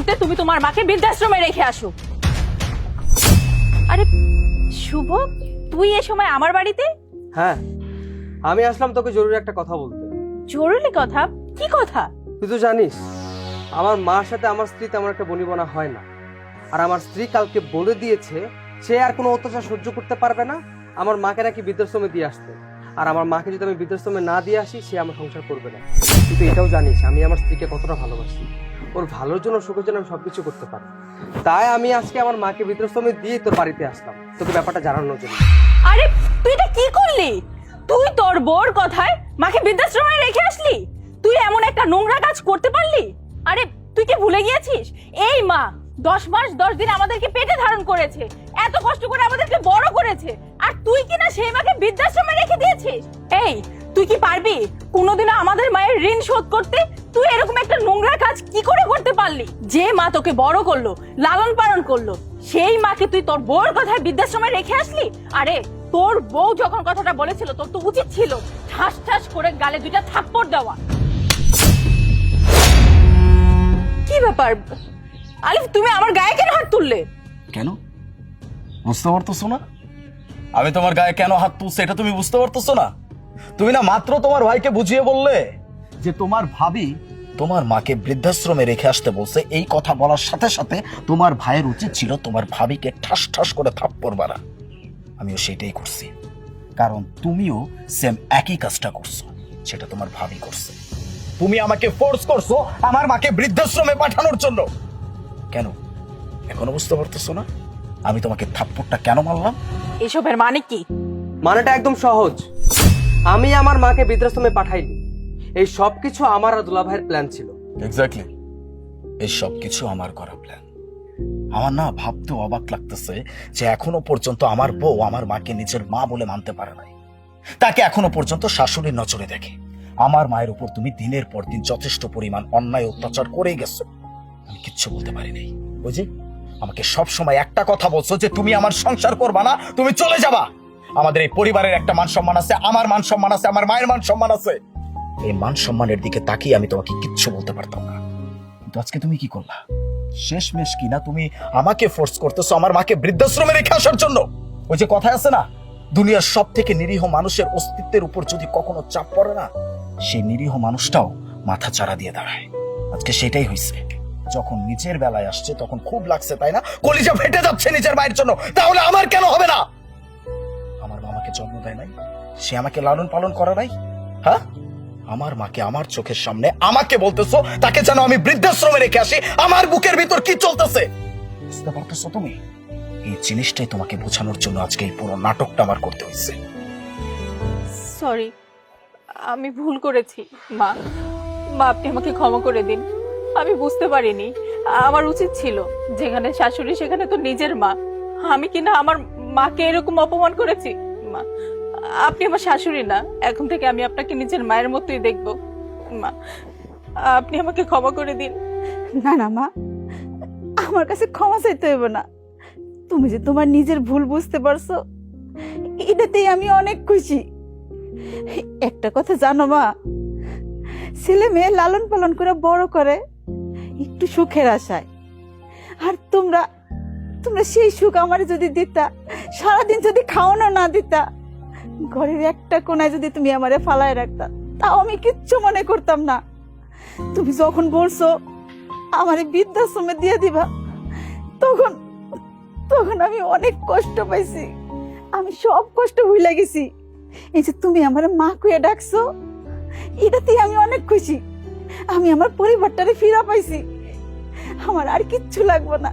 মুহূর্তে তুমি তোমার মাকে বৃদ্ধাশ্রমে রেখে আসো। আরে শুভ তুই এ সময় আমার বাড়িতে? হ্যাঁ আমি আসলাম তোকে জরুরি একটা কথা বলতে। জরুরি কথা? কি কথা? তুই তো জানিস আমার মার সাথে আমার স্ত্রী তেমন একটা বনিবনা হয় না। আর আমার স্ত্রী কালকে বলে দিয়েছে সে আর কোনো অত্যাচার সহ্য করতে পারবে না আমার মাকে নাকি বৃদ্ধাশ্রমে দিয়ে আসতে। আর আমার মাকে যদি আমি বৃদ্ধাশ্রমে না দিয়ে আসি, সে আমার সংসার করবে না। কিন্তু এটাও জানিস, আমি আমার স্ত্রীকে কতটা ভালোবাসি। ওর ভালোর জন্য, সুখের জন্য আমি সবকিছু করতে পারি। তাই আমি আজকে আমার মাকে বৃদ্ধাশ্রমে দিয়ে তোর বাড়িতে আসলাম। তোকে ব্যাপারটা জানানোর জন্য। আরে, তুই এটা কি করলি? তুই তোর বোর কথায় মাকে বৃদ্ধাশ্রমে রেখে আসলি? তুই এমন একটা নোংরা কাজ করতে পারলি? আরে, তুই কি ভুলে গিয়েছিস? এই মা দশ মাস, দশ দিন আমাদেরকে পেটে ধারণ করেছে। এত কষ্ট করে আমাদেরকে বড় করেছে। আর তুই কি না সেই মাকে বৃদ্ধাশ্রমে রেখে দিয়েছিস? এই, তুই কি পারবি কোনোদিনও আমাদের মায়ের ঋণ শোধ করতে? তুই এরকম একটা নোংরা কাজ কি করে করতে পারলি? যে মা তোকে বড় করল, লালন পালন করল, সেই মাকে তুই তোর বউর কথায় বৃদ্ধাশ্রমে রেখে আসলি? আরে, তোর বউ যখন কথাটা বলেছিল, তোর তো উচিত ছিল ঠাস ঠাস করে গালে দুইটা থাপ্পড় দেওয়া। কি ব্যাপার? আলিফ, তুমি আমার গায়ে কেন হাত তুললে? কেন? বুঝতে পারতেছো না? আমি তোমার গায়ে কেন হাত তুলছি এটা তুমি বুঝতে পারতেছো না? তুমি না মাত্র তোমার ভাইকে বুঝিয়ে বললে যে তোমার ভাবি তোমার মাকে বৃদ্ধাশ্রমে রেখে আসতে বলছে। এই কথা বলার সাথে সাথে তোমার ভাইয়ের উচিত ছিল তোমার ভাবিকে ঠাস ঠাস করে থাপ্পড় মারা। আমিও সেটাই করছি। কারণ তুমিও সেম একই কাজটা করছ, সেটা তোমার ভাবি করছে। তুমি আমাকে ফোর্স করছ আমার মাকে বৃদ্ধাশ্রমে পাঠানোর জন্য। কেন? এখনও বুঝতে পারতেছো না? আমি তোমাকে থাপ্পড়টা কেন মারলাম? এসবের মানে কি? মানেটা একদম সহজ। আমি আমার মাকে বৃদ্ধাশ্রমে পাঠাইনি। এই সব কিছু আমার আর দুলা ভাইয়ের প্ল্যান ছিল। এক্স্যাক্টলি এই সব কিছু আমার করা প্ল্যান আমার না ভাবতে অবাক লাগতেছে যে এখনও পর্যন্ত আমার বউ আমার মাকে নিজের মা বলে মানতে পারে নাই। তাকে এখনও পর্যন্ত শাশুড়ির নজরে দেখে। আমার মায়ের উপর তুমি দিনের পর দিন যথেষ্ট পরিমাণ অন্যায় অত্যাচার করেই গেছো। আমি কিচ্ছু বলতে পারিনি। বুঝি? আমাকে সব সময় একটা কথা বলছো যে তুমি আমার সংসার করবা না, তুমি চলে যাবা। আমাদের এই পরিবারের একটা মান সম্মান আছে, আমার মান সম্মান আছে, আমার মায়ের মান সম্মান আছে। এই মান সম্মানের দিকে তাকিয়ে আমি তোমাকে কিচ্ছু বলতে পারতাম না। কিন্তু আজকে তুমি কি করলা? শেষমেশ কি না তুমি আমাকে ফোর্স করতেছো আমার মাকে বৃদ্ধাশ্রমে রেখে আসার জন্য? ওই যে কথা আছে না, দুনিয়ার সব থেকে নিরীহ মানুষের অস্তিত্বের উপর যদি কখনো চাপ পড়ে না, সেই নিরীহ মানুষটাও মাথা চারা দিয়ে দাঁড়ায়। আজকে সেটাই হয়েছে যখন নিজের বেলায় আসছে, তখন খুব লাগছে, তাই না? কলিজা ফেটে যাচ্ছে নিজের মায়ের জন্য। তাহলে আমার কেন হবে না? আমার মামাকে জন্ম দেয় নাই। সে আমাকে লালন পালন করে নাই। হ্যাঁ? আমার মাকে আমার চোখের সামনে আমাকে বলতেছো, তাকে যেন আমি বৃদ্ধাশ্রমে রেখে আসি। আমার বুকের ভিতর কি চলতেছে? বুঝতে পারতেছো তুমি? এই জিনিসটাই তোমাকে বোঝানোর জন্য আজকে এই পুরো নাটকটা আমার করতে হয়েছে। সরি আমি ভুল করেছি, মা। মা, আপনি আমাকে ক্ষমা করে দিন। আমি বুঝতে পারিনি। আমার উচিত ছিল, যেখানে শাশুড়ি, সেখানে তো নিজের মা। আমি কিনা আমার মাকে এরকম অপমান করেছি? মা, আপনি আমার শাশুড়ি না। এখন থেকে আমি আপনাকে নিজের মায়ের মতোই দেখব। মা, আপনি আমাকে ক্ষমা করে দিন। না না, মা, আমার কাছে ক্ষমা চাইতে হইব না। তুমি যে তোমার নিজের ভুল বুঝতে পারছ, এটাতেই আমি অনেক খুশি। একটা কথা জানো, মা, ছেলে মেয়ে লালন পালন করে বড় করে একটু সুখের আশায়। আর তোমরা তোমরা সেই সুখ আমার যদি দিতা, সারাদিন যদি খাওয়ানো না দিতা, ঘরের একটা কোনায় যদি তুমি আমারে ফালায় রাখতা, তাও আমি কিচ্ছু মনে করতাম না। তুমি যখন বলছো, আমার বৃদ্ধাশ্রমে দিয়ে দিবা, তখন তখন আমি অনেক কষ্ট পাইছি। আমি সব কষ্ট ভুলে গেছি। এই যে তুমি আমার মা কুয়ে ডাকছো, এটাতেই আমি অনেক খুশি। আমি আমার পরিবারটারে ফিরা পাইছি। আমার আর কিচ্ছু লাগবে না।